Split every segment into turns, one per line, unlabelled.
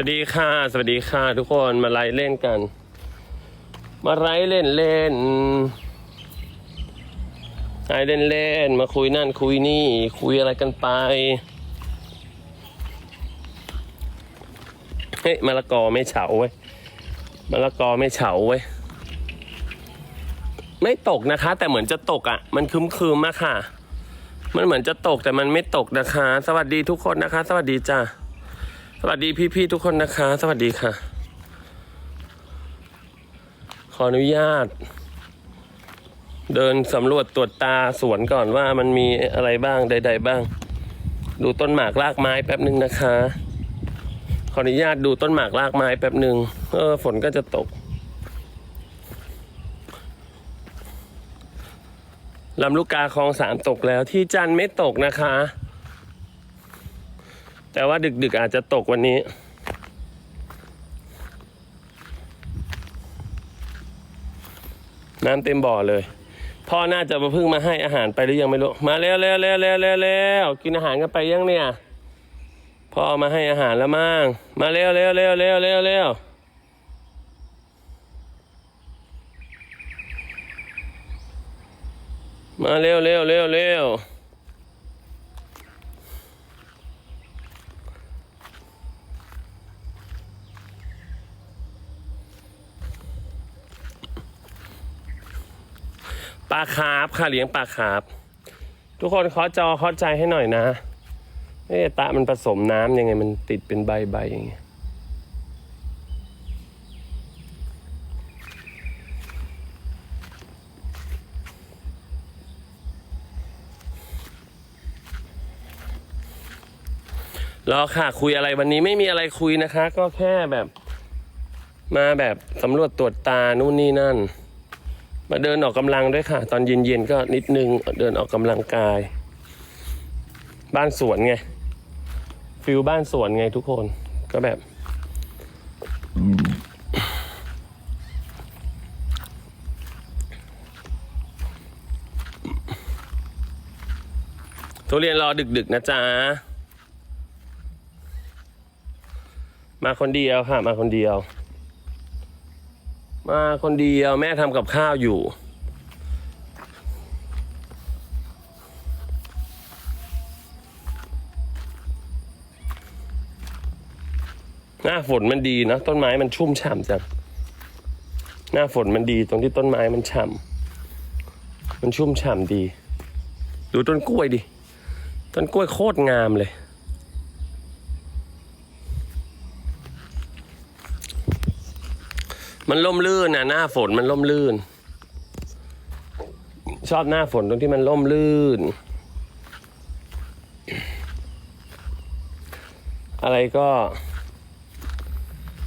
วัสดีค่ะ สวัสดีค่ะ ทุกคนมาไล่เล่นกัน มาไล่เล่นเล่นไล่เล่นเล่นมาคุยนั่นคุยนี่ คุยอะไรกันไปเฮ้ยมะละกอไม่เฉาเว้ยมะละกอไม่เฉาเว้ยไม่ตกนะคะ แต่เหมือนจะตกอะ่ะ มันคึมคืมๆอะค่ะ มันเหมือนจะตกแต่มันไม่ตกนะคะ สวัสดีทุกคนนะคะ สวัสดีจ้า สวัสดีพี่ๆทุกคนนะคะ สวัสดีค่ะ ขออนุญาต เดินสำรวจตรวจตาสวนก่อนว่ามันมีอะไรบ้างใด ๆ บ้าง ดูต้นหมากรากไม้แป๊บหนึ่งนะคะ ขออนุญาตดูต้นหมากรากไม้แป๊บหนึ่งเออฝนก็จะตกลำลูกกาคลองสามตกแล้วที่จันไม่ตกนะคะ แต่ว่าดึกๆอาจจะตกวันนี้ น้ำเต็มบ่อเลย พ่อน่าจะมาพิ่งมาให้อาหารไปหรือยังไม่รู้ มาเร็วเร็วเร็วเร็วเร็วเร็วกินอาหารกันไปยังเนี่ย พ่อมาให้อาหารแล้วมั่ง มาเร็วเร็วเร็วเร็วเร็วเร็วมาเร็วเร็วเร็วเร็ว ปลาคาร์ฟค่ะเลี้ยงปลาคาร์ฟทุกคนเคาะจอเคาะใจให้หน่อยนะเอตะมันผสมน้ำยังไงมันติดเป็นใบใบอย่างเงี้ยรอค่ะคุยอะไรวันนี้ไม่มีอะไรคุยนะคะ ก็แค่แบบ มาแบบสำรวจตรวจตานู่นนี่นั่น มาเดินออกกำลังด้วยค่ะ ตอนเย็นๆก็นิดนึงเดินออกกำลังกาย บ้านสวนไงฟิลบ้านสวนไงทุกคนก็แบบทุเรียนรอดึกๆนะจ๊ะ มาคนเดียวค่ะ มาคนเดียว มาคนเดียวแม่ทำกับข้าวอยู่ หน้าฝนมันดีนะ ต้นไม้มันชุ่มฉ่ำจัง หน้าฝนมันดีตรงที่ต้นไม้มันฉ่ำมันชุ่มฉ่ำดี ดูต้นกล้วยดิ ต้นกล้วยโคตรงามเลย มันล่มลื่นนะหน้าฝนมันล่มลื่น ชอบหน้าฝนตรงที่มันล่มลื่น อะไรก็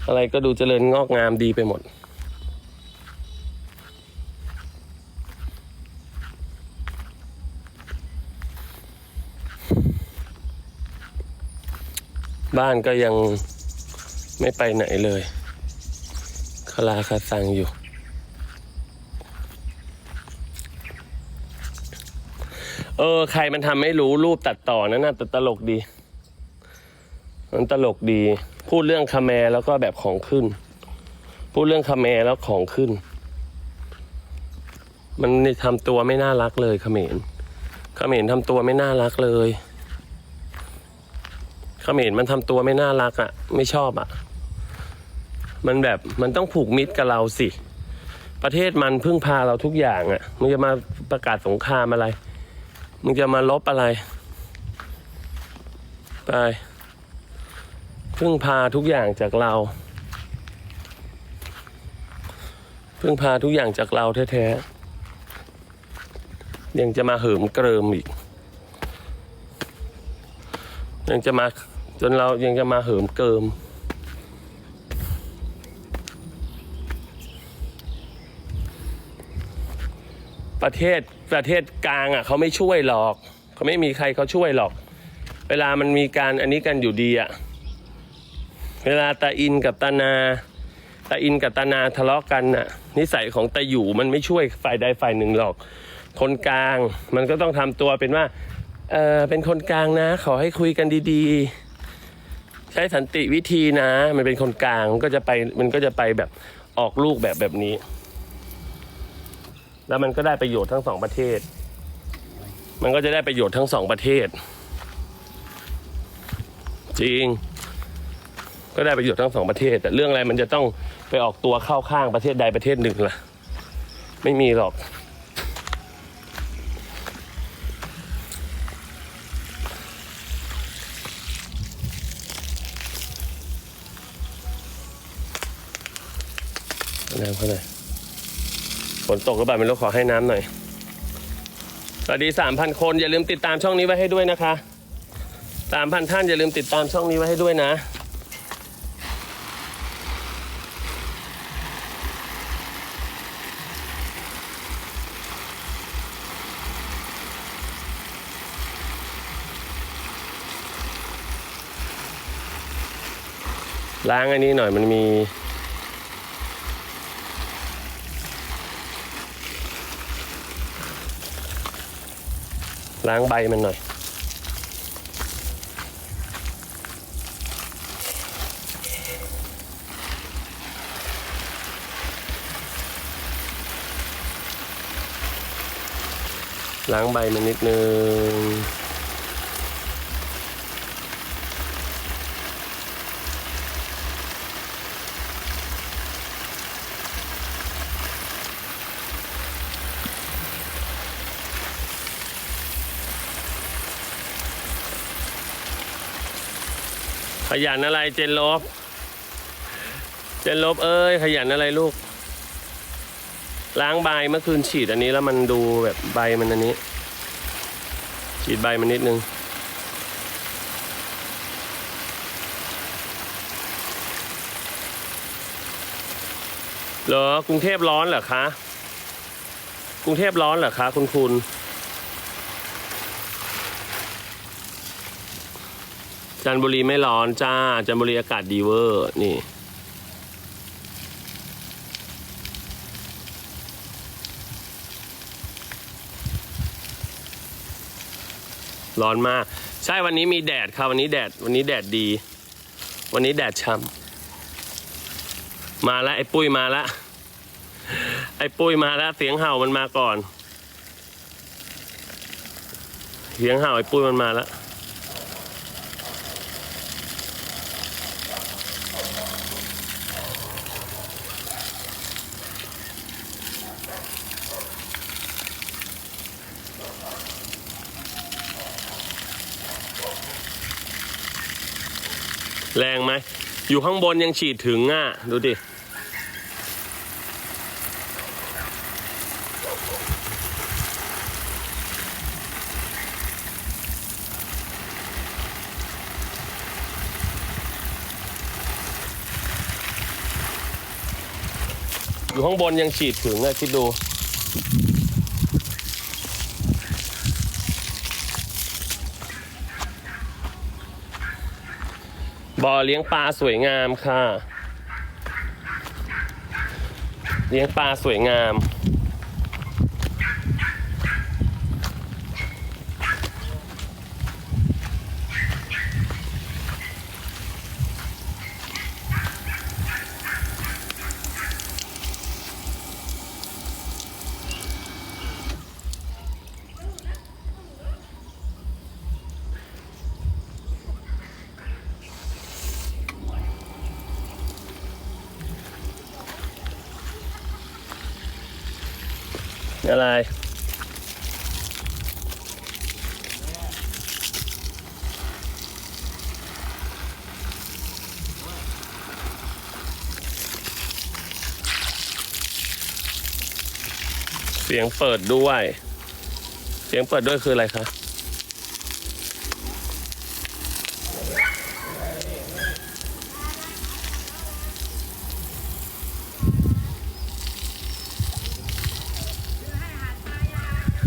อะไรก็ดูเจริญงอกงามดีไปหมด บ้านก็ยังไม่ไปไหนเลย คาราคาซังอยู่ เออ ใครมันทำไม่รู้รูปตัดต่อนั่นน่ะแต่ตลกดี มันตลกดี พูดเรื่องคาแมแล้วก็แบบของขึ้น พูดเรื่องคาแมแล้วของขึ้น มันนี่ทำตัวไม่น่ารักเลยเขมรเขมรทำตัวไม่น่ารักเลยเขมรมันทำตัวไม่น่ารักอะ่ะ ไม่ชอบอะ่ะ มันแบบมันต้องผูกมิตรกับเราสิ ประเทศมันพึ่งพาเราทุกอย่างอะ่ะ มึงจะมาประกาศสงครามอะไร มึงจะมาลบอะไร ไปพึ่งพาทุกอย่างจากเรา พึ่งพาทุกอย่างจากเราแท้ๆ ยังจะมาเหิมเกริมอีก ยังจะมาจนเรายังจะมาเหิมเกริม ประเทศประเทศกลางอะเขาไม่ช่วยหรอกเขาไม่มีใครเขาช่วยหรอก เวลามันมีการอันนี้กันอยู่ดีอะเวลาตาอินกับตานาตาอินกับตานาทะเลาะกันน่ะ นิสัยของตาอยู่มันไม่ช่วยฝ่ายใดฝ่ายหนึ่งหรอก คนกลางมันก็ต้องทำตัวเป็นว่าเออเป็นคนกลางนะ ขอให้คุยกันดีๆ ใช้สันติวิธีนะ มันเป็นคนกลางมันก็จะไปมันก็จะไปแบบออกลูกแบบแบบนี้ แล้วมันก็ได้ประโยชน์ทั้งสองประเทศ มันก็จะได้ประโยชน์ทั้งสองประเทศ จริง ก็ได้ประโยชน์ทั้งสองประเทศ แต่เรื่องอะไรมันจะต้องไปออกตัวเข้าข้างประเทศใดประเทศหนึ่งล่ะ ไม่มีหรอกน้ำเขาหน่ นตกหรือเปล่าไม่รู้ขอให้น้ำหน่อยสวัสดีสามพันคนอย่าลืมติดตามช่องนี้ไว้ให้ด้วยนะคะสามพันท่านอย่าลืมติดตามช่องนี้ไว้ให้ด้วยนะล้างอันนี้หน่อยมันมี ล้างใบมันหน่อย ล้างใบมันนิดนึง ขยันอะไรเจนลบ เจนลบเอ้ย ขยันอะไรลูก ล้างใบเมื่อคืนฉีดอันนี้แล้วมันดูแบบใบมันอันนี้ ฉีดใบมันนิดนึงเหรอกรุงเทพร้อนเหรอคะ กรุงเทพร้อนเหรอคะ คุณคุณ จันบุรีไม่ร้อนจ้า จันบุรีอากาศดีเวอร์นี่ ร้อนมาก ใช่วันนี้มีแดดค่ะวันนี้แดดวันนี้แดดดี วันนี้แดดช่ำมาแล้วไอ้ปุ้ยมาแล้วไอ้ปุ้ยมาแล้วเสียงเห่ามันมาก่อน เสียงเห่าไอ้ปุ้ยมันมาแล้ว แรงไหม อยู่ข้างบนยังฉีดถึงอะ ดูดิ อยู่ข้างบนยังฉีดถึงอะ คิดดู บ่อเลี้ยงปลาสวยงามค่ะ เลี้ยงปลาสวยงาม สียงเปิดด้วย เสียงเปิดด้วยคืออะไรคะ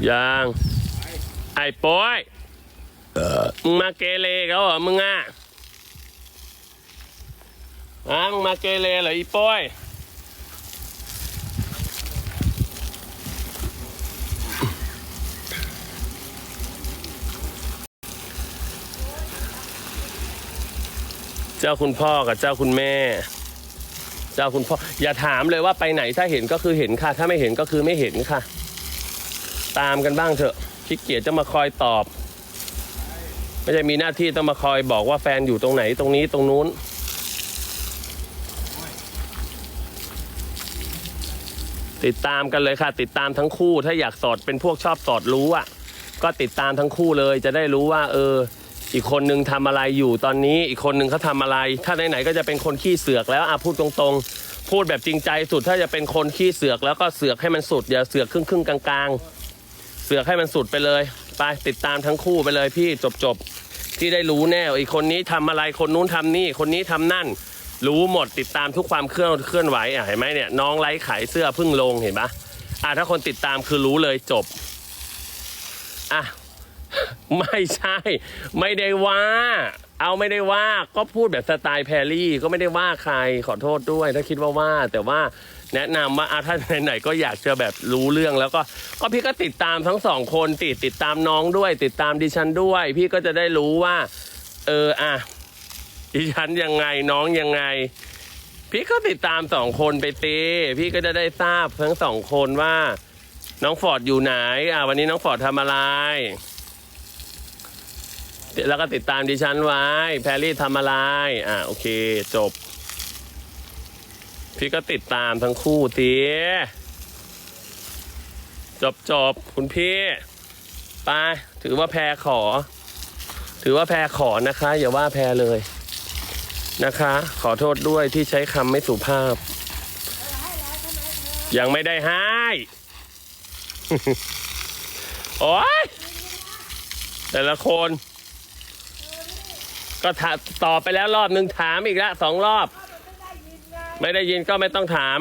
ยังไอ้โป้ยมึงมาเกเรเขาเหรอมึงอะอะมึงมาเกเรเหรออีโป้ย เจ้าคุณพ่อกับเจ้าคุณแม่ เจ้าคุณพ่ออย่าถามเลยว่าไปไหนถ้าเห็นก็คือเห็นค่ะ ถ้าไม่เห็นก็คือไม่เห็นค่ะ ตามกันบ้างเถอะขี้เกียจจะมาคอยตอบ ไม่ใช่มีหน้าที่ต้องมาคอยบอกว่าแฟนอยู่ตรงไหนตรงนี้ตรงนู้นติดตามกันเลยค่ะ ติดตามทั้งคู่ถ้าอยากสอดเป็นพวกชอบสอดรู้อะ ก็ติดตามทั้งคู่เลยจะได้รู้ว่า เออ อีกคนนึงทำอะไรอยู่ตอนนี้ อีกคนนึงเขาทำอะไร ถ้าไหนๆก็จะเป็นคนขี้เสือกแล้วอะพูดตรงๆ พูดแบบจริงใจสุดถ้าจะเป็นคนขี้เสือกแล้วก็เสือกให้มันสุดอย่าเสือกครึ่งๆกลางๆ เสือกให้มันสุดไปเลย ไปติดตามทั้งคู่ไปเลยพี่จบๆพี่ได้รู้แน่ว่าอีกคนนี้ทำอะไรคนนู้นทำนี่คนนี้ทำนั่น รู้หมดติดตามทุกความเคลื่อนเคลื่อนไหวอะเห็นไหมเนี่ยน้องไลฟ์ขายเสื้อพิ่งลงเห็นปะอะถ้าคนติดตามคือรู้เลยจบอะ ไม่ใช่ ไม่ได้ว่า เอาไม่ได้ว่าก็พูดแบบสไตล์แพรรี่ ก็ไม่ได้ว่าใครขอโทษด้วย ถ้าคิดว่าว่า แต่ว่าแนะนำว่าอะถ้าไหนๆก็อยากจะแบบรู้เรื่องแล้วก็ก็พี่ก็ติดตามทั้งสองคนติดติดตามน้องด้วย ติดตามดิฉันด้วย พี่ก็จะได้รู้ว่า เอออะดิฉันยังไงน้องยังไง พี่ก็ติดตามสองคนไปตีพี่ก็จะได้ทราบทั้งสองคนว่า น้องฟอร์ดอยู่ไหน อะวันนี้น้องฟอร์ดทำอะไร แล้วก็ติดตามดิฉันไว้ แพรรี่ทำอะไร อะโอเคจบ พี่ก็ติดตามทั้งคู่ตีจบจบคุณพี่ไปถือว่าแพรขอ ถือว่าแพรขอนะคะ อย่าว่าแพรเลยนะคะ ขอโทษด้วยที่ใช้คำไม่สุภาพ ยังไม่ได้ให้โอ๊ยแต่ละคน ก็ถาตอบไปแล้วรอบหนึ่งถามอีกล้วสองรอบ ไม่ได้ยินก็ไม่ต้องถาม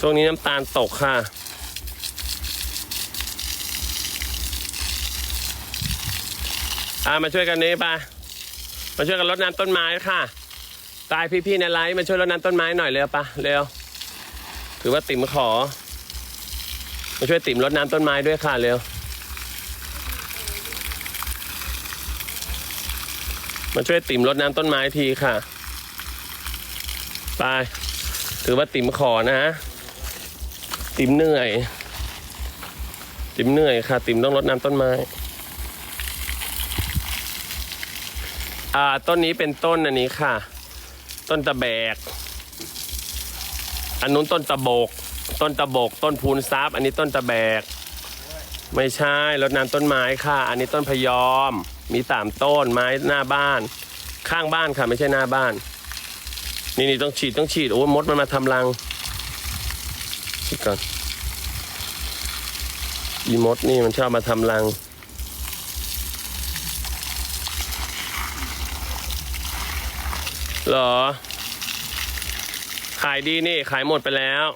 ช่วงนี้น้ำตาลตกค่ะอามาช่วยกันนี้ปะมาช่วยกันรดน้ำต้นไม้ค่ะ ตายพี่ๆในไลฟ์มาช่วยรดน้ำต้นไม้หน่อยเร็วปะเร็ว ถือว่าติ๋มขอ มาช่วยติ๋มรดน้ำต้นไม้ด้วยค่ะเร็ว มาช่วยติ๋มรดน้ำต้นไม้ทีค่ะ ไป ถือว่าติ๋มขอนะ ติ๋มเหนื่อย ติ๋มเหนื่อยค่ะ ติ๋มต้องรดน้ำต้นไม้อ่าต้นนี้เป็นต้นอันนี้ค่ะ ต้นตะแบก อันนู้นต้นตะโบก ต้นตะโบก ต้นพูนซับอันนี้ต้นตะแบก ไม่ใช่รดน้ำต้นไม้ค่ะ อันนี้ต้นพยอม มีสามต้นไม้หน้าบ้าน ข้างบ้านค่ะ ไม่ใช่หน้าบ้าน นี่นี่ต้องฉีดต้องฉีดโอ้มดมันมาทำรังฉีดก่อนอีมดนี่มันชอบมาทำรังเหรอ ขายดีนี่ขายหมดไปแล้ว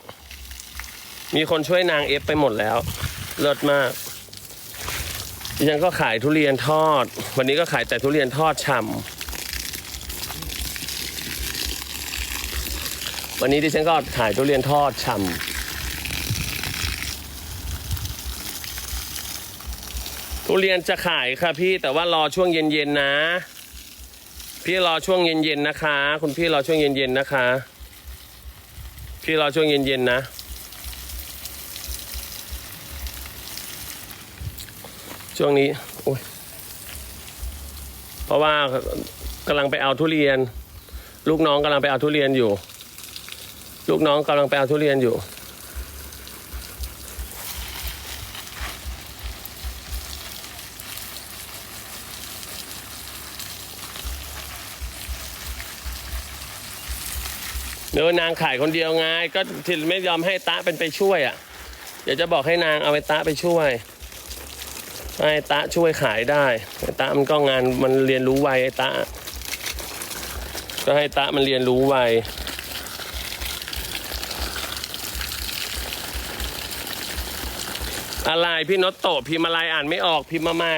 มีคนช่วยนางเอฟไปหมดแล้ว เลิศมากดิฉันก็ขายทุเรียนทอด วันนี้ก็ขายแต่ทุเรียนทอดฉ่ำวันนี้ดิฉันก็ขายทุเรียนทอดฉ่ำทุเรียนจะขายค่ะพี่แต่ว่ารอช่วงเย็นๆนะ พี่รอช่วงเย็นๆนะคะ คุณพี่รอช่วงเย็นๆนะคะ พี่รอช่วงเย็นๆนะ ช่วงนี้โอ้ยเพราะว่ากำลังไปเอาทุเรียน ลูกน้องกำลังไปเอาทุเรียนอยู่ ลูกน้องกำลังไปเอาทุเรียนอยู่ เดี๋ยวนางขายคนเดียวไงก็ที่ไม่ยอมให้ตะเป็นไปช่วยอะ เดี๋ยวจะบอกให้นางเอาไอ้ตะไปช่วยให้ตะช่วยขายได้ไอ้ตะมันก็งานมันเรียนรู้ไวไอ้ตะก็ให้ตะมันเรียนรู้ไวอะไรพี่นตโตพิมพ์อะไรอ่านไม่ออกพิมพ์มาใหม่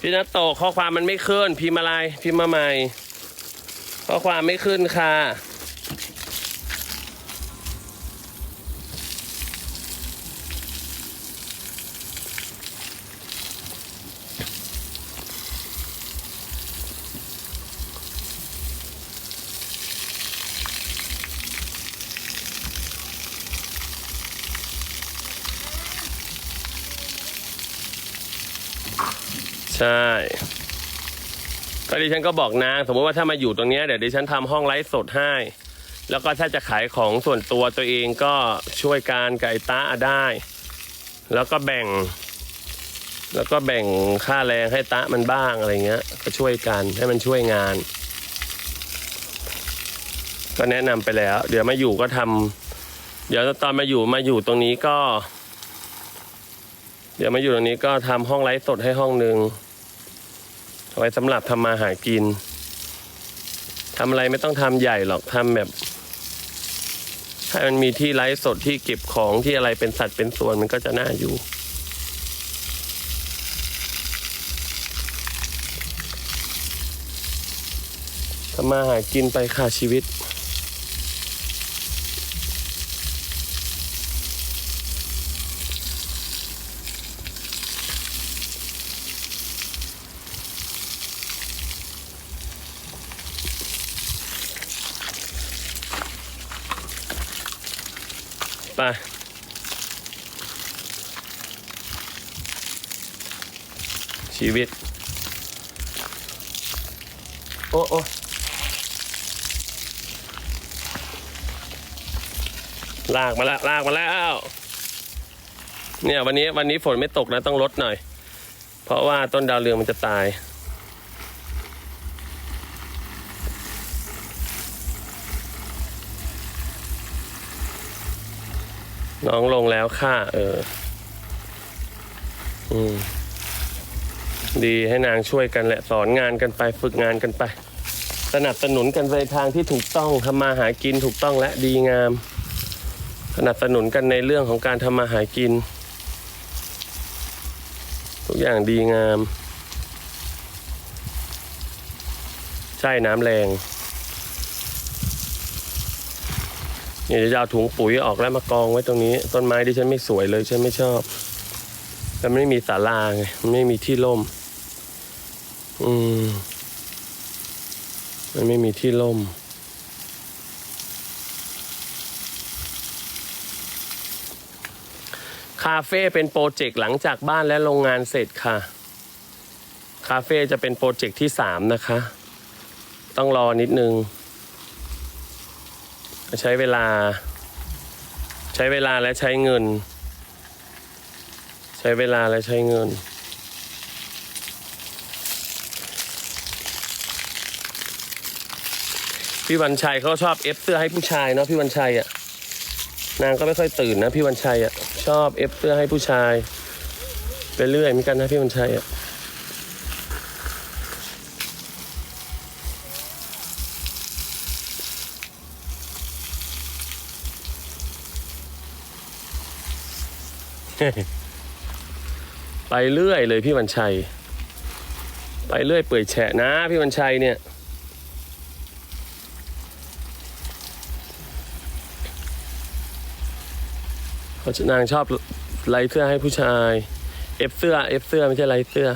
พี่นตโตข้อความมันไม่ขึ้นพิมพ์อะไรพิมพ์มาใหม่ข้อความไม่ขึ้นค่ะ ใช่ ก็ดิฉันก็บอกนาง สมมติว่าถ้ามาอยู่ตรงเนี้ยเดี๋ยวดิฉันทำห้องไลฟ์สดให้ แล้วก็ถ้าจะขายของส่วนตัวตัวเองก็ช่วยการไก่ตาได้ แล้วก็แบ่ง แล้วก็แบ่งค่าแรงให้ตะมันบ้างอะไรเงี้ย ก็ช่วยกันให้มันช่วยงาน ก็แนะนำไปแล้ว เดี๋ยวมาอยู่ก็ทำเดี๋ยวตอนมาอยู่มาอยู่ตรงนี้ก็ เดี๋ยวมาอยู่ตรงนี้ก็ทำห้องไลฟ์สดให้ห้องหนึ่ง ไว้สำหรับทำมาหากินทำอะไรไม่ต้องทำใหญ่หรอกทำแบบถ้ามันมีที่ไลฟ์สดที่เก็บของที่อะไรเป็นสัตว์เป็นส่วนมันก็จะน่าอยู่ ทำมาหากินไปค่ะชีวิต ชีวิต โอ้โอ้ลากมาแล้วลากมาแล้ว เนี่ยวันนี้วันนี้ฝนไม่ตกนะต้องลดหน่อย เพราะว่าต้นดาวเรืองมันจะตาย น้องลงแล้วค่ะ เออ อืม ดีให้นางช่วยกันแหละสอนงานกันไปฝึกงานกันไป สนับสนุนกันไปทางที่ถูกต้องทำมาหากินถูกต้องและดีงาม สนับสนุนกันในเรื่องของการทำมาหากิน ทุกอย่างดีงาม ใช่น้ำแรงเนี่ยเดี๋ยวจะเอาถุงปุ๋ยออกแล้วมากองไว้ตรงนี้ ต้นไม้ที่ฉันไม่สวยเลยฉันไม่ชอบมันไม่มีศาลาไงไม่มีที่ร่ม อืม มันไม่มีที่ร่ม คาเฟ่เป็นโปรเจกต์หลังจากบ้านและโรงงานเสร็จค่ะ คาเฟ่จะเป็นโปรเจกต์ที่สามนะคะ ต้องรอนิดนึง ใช้เวลา ใช้เวลาและใช้เงิน ใช้เวลาและใช้เงิน พี่วันชัยเขาชอบเอฟเสื้อให้ผู้ชายเนาะพี่วันชัยอะ่ะนางก็ไม่ค่อยตื่นนะพี่วันชัยอะ่ะชอบเอฟเสื้อให้ผู้ชายไปเรื่อยเหมือนกันนะพี่วันชัยอะ่ะไปเรื่อยเลยพี่วันชัย ไปเรื่อยเปื่อยแฉะนะพี่วันชัยเนี่ย เพราะนางชอบไลเสื้อให้ผู้ชาย เอฟเสื้อ เอฟเสื้อไม่ใช่ไลเสื้อ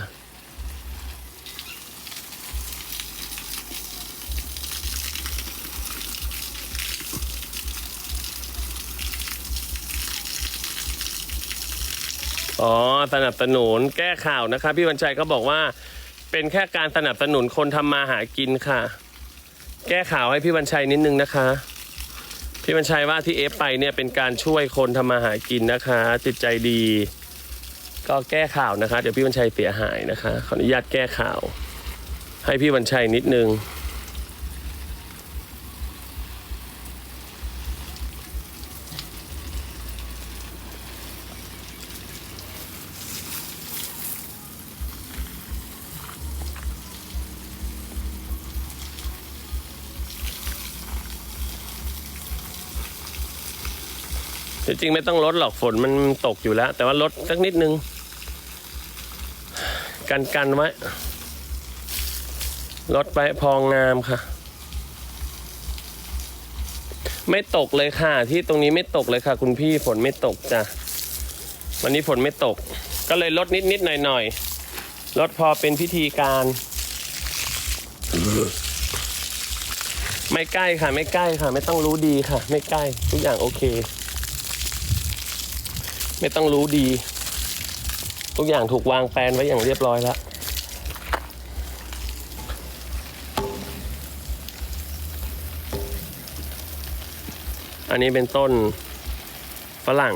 อ๋อ สนับสนุนแก้ข่าวนะคะ พี่วันชัยก็บอกว่า เป็นแค่การสนับสนุนคนทำมาหากินค่ะ แก้ข่าวให้พี่วันชัยนิดนึงนะคะ พี่บัญชัยว่าที่เอฟไปเนี่ยเป็นการช่วยคนทำมาหากินนะคะ จิตใจดี ก็แก้ข่าวนะคะ เดี๋ยวพี่บัญชัยเสียหายนะคะ ขออนุญาตแก้ข่าว ให้พี่บัญชัยนิดนึง จริงๆไม่ต้องลดหรอกฝนมันตกอยู่แล้ว แต่ว่าลดสักนิดนึง กันกันไว้ลดไปพองามค่ะ ไม่ตกเลยค่ะ ที่ตรงนี้ไม่ตกเลยค่ะ คุณพี่ฝนไม่ตกจ้ะวันนี้ฝนไม่ตก ก็เลยลดนิดนิดหน่อยหน่อยลดพอเป็นพิธีการ ไม่ใกล้ค่ะ ไม่ใกล้ค่ะ ไม่ต้องรู้ดีค่ะ ไม่ใกล้ทุกอย่างโอเค ไม่ต้องรู้ดี ทุกอย่างถูกวางแปลนไว้อย่างเรียบร้อยแล้วอันนี้เป็นต้นฝรั่ง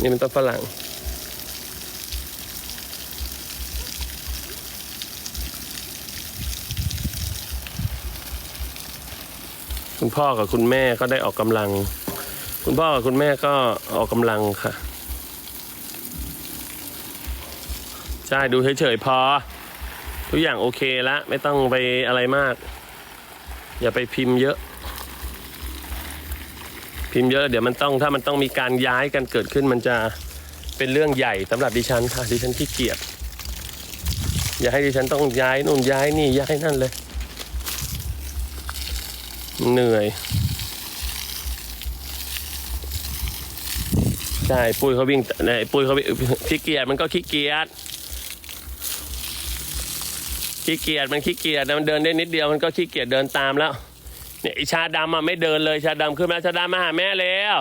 นี่เป็นต้นฝรั่ง คุณพ่อกับคุณแม่ก็ได้ออกกำลัง คุณพ่อกับคุณแม่ก็ออกกำลังค่ะ ใช่ ดูเฉยๆพอ ทุกอย่างโอเคแล้ว ไม่ต้องไปอะไรมาก อย่าไปพิมพ์เยอะ พิมพ์เยอะเดี๋ยวมันต้องถ้ามันต้องมีการย้ายกันเกิดขึ้นมันจะเป็นเรื่องใหญ่สำหรับดิฉันค่ะ ดิฉันขี้เกียจอย่าให้ดิฉันต้องย้ายนู่นย้ายนี่ย้ายนั่นเลย เหนื่อย ช่ปุ้ยเขาวิ่งไหนปุ้ยเขาขี้เกียจมันก็ขี้เกียจขี้เกียจมันขี้เกียจมันเดินได้นิดเดียวมันก็ขี้เกียจเดินตามแล้วเนี่ยไอชาดำอะไม่เดินเลยชาดำขึ้นมาชาดำมาหาแม่แล้ว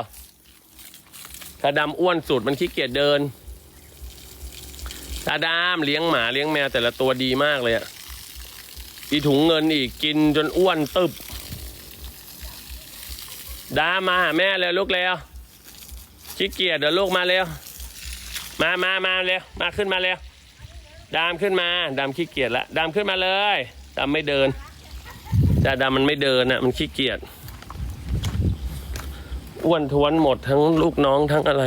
ชาดำอ้วนสุดมันขี้เกียจเดินชาดำเลี้ยงหมาเลี้ยงแมวแต่ละตัวดีมากเลยอะอีถุงเงินอีกกินจนอ้วนตึบดามาหาแม่เลยลูกเร็ว ขี้เกียจเดี๋ยวลูกมาเร็ว มามามาเร็ว มาขึ้นมาเร็ว ดามขึ้นมา ดามขี้เกียจละ ดามขึ้นมาเลย ดามไม่เดินจาดำมันไม่เดินอะ มันขี้เกียจ อ้วนท้วนหมดทั้งลูกน้องทั้งอะไร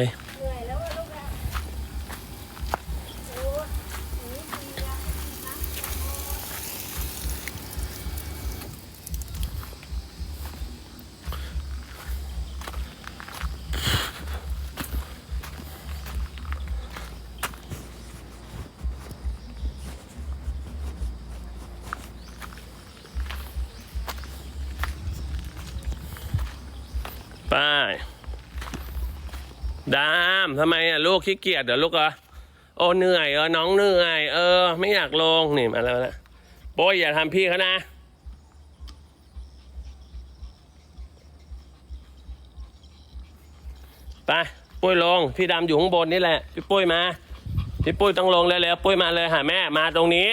ไปดามทำไมอะลูกขี้เกียจเดี๋ยวลูกอะโอ้เหนื่อยเออน้องเหนื่อย เออ ไม่อยากลงนี่มาแล้วนะโป้ยอย่าทำพี่เขานะไปปุ้ยลง พี่ดำอยู่ข้างบนนี่แหละพี่ปุ้ยมาพี่ปุ้ยต้องลงเร็วๆปุ้ยมาเลยหาแม่มาตรงนี้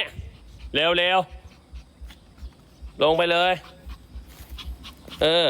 เร็วๆลงไปเลย เออ